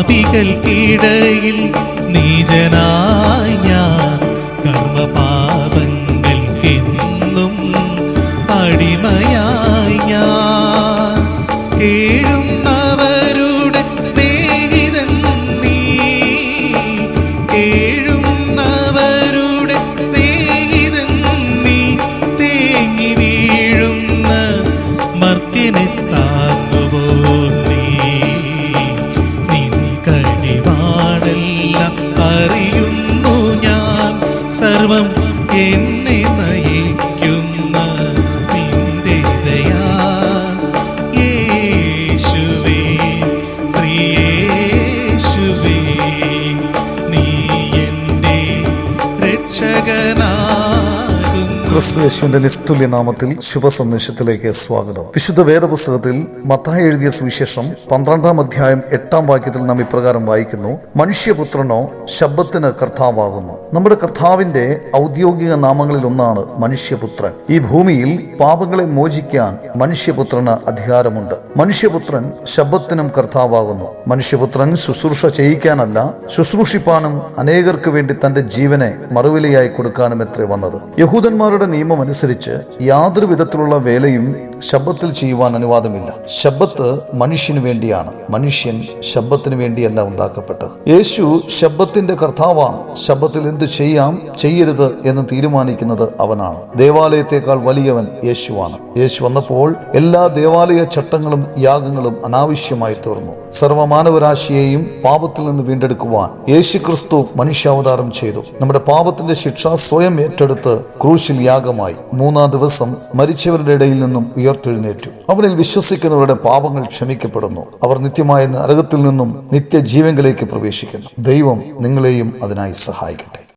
പാപികൾക്കിടയിൽ നീചനായി ഞാൻ കർമ്മപാപങ്ങൾക്കെന്നും അടിമയായി ഞാൻ കേഴുന്നവരുടെ സ്നേഹിതൻ നീ. കേഴുന്നവരുടെ സ്നേഹിതൻ നീ. വീഴുന്ന സർവം എന്നെ നയിക്കുന്ന നിന്റെ ദയാ. യേശുവേ ശ്രീയേശുവേ നീ എന്റെ രക്ഷകനാകുന്നു ക്രിസ്തു യേശുവിന്റെ നിസ്തുല്യ നാമത്തിൽ ശുഭസന്ദേശത്തിലേക്ക് സ്വാഗതം. വിശുദ്ധ വേദപുസ്തകത്തിൽ മത്തായി എഴുതിയ സുവിശേഷം പന്ത്രണ്ടാം അധ്യായം എട്ടാം വാക്യത്തിൽ നാം ഇപ്രകാരം വായിക്കുന്നു മനുഷ്യപുത്രനോ ശബ്ദത്തിന് കർത്താവാകുന്നു. നമ്മുടെ കർത്താവിന്റെ ഔദ്യോഗിക നാമങ്ങളിൽ ഒന്നാണ് മനുഷ്യപുത്രൻ. ഈ ഭൂമിയിൽ പാപങ്ങളെ മോചിക്കാൻ മനുഷ്യപുത്രന് അധികാരമുണ്ട്. മനുഷ്യപുത്രൻ ശബ്ദത്തിനും കർത്താവാകുന്നു. മനുഷ്യപുത്രൻ ശുശ്രൂഷ ചെയ്യിക്കാനല്ല ശുശ്രൂഷിപ്പാനും അനേകർക്ക് വേണ്ടി തന്റെ ജീവനെ മറുവിലയായി കൊടുക്കാനും എത്ര വന്നത്. യഹൂദന്മാരുടെ നിയമം അനുസരിച്ച് യാതൊരു വിധത്തിലുള്ള വേലയും ശബ്ദത്തിൽ ചെയ്യുവാൻ അനുവാദമില്ല. ശബ്ദത്ത് മനുഷ്യന് വേണ്ടിയാണ്. മനുഷ്യൻ ശബ്ദത്തിന് വേണ്ടിയല്ല ഉണ്ടാക്കപ്പെട്ടത്. യേശു ശബ്ദത്തിന്റെ കർത്താവാണ്. ശബ്ദത്തിൽ എന്ത് ചെയ്യാം ചെയ്യരുത് എന്ന് തീരുമാനിക്കുന്നത് അവനാണ്. ദേവാലയത്തെക്കാൾ വലിയവൻ യേശുവാണ്. യേശു വന്നപ്പോൾ എല്ലാ ദേവാലയ ചട്ടങ്ങളും യാഗങ്ങളും അനാവശ്യമായി തീർന്നു. സർവമാനവരാശിയെയും പാപത്തിൽ നിന്ന് വീണ്ടെടുക്കുവാൻ യേശു ക്രിസ്തു മനുഷ്യാവതാരം ചെയ്തു. നമ്മുടെ പാപത്തിന്റെ ശിക്ഷ സ്വയം ഏറ്റെടുത്ത് ക്രൂശിൽ യാഗമായി. മൂന്നാം ദിവസം മരിച്ചവരുടെ ഇടയിൽ നിന്നും ഉയർത്തെഴുന്നേറ്റു. അവനിൽ വിശ്വസിക്കുന്നവരുടെ പാപങ്ങൾ ക്ഷമിക്കപ്പെടുന്നു. അവർ നിത്യമായ നരകത്തിൽ നിന്നും നിത്യജീവങ്കിലേക്ക് പ്രവേശിക്കുന്നു. ദൈവം നിങ്ങളെയും അതിനായി സഹായിക്കട്ടെ.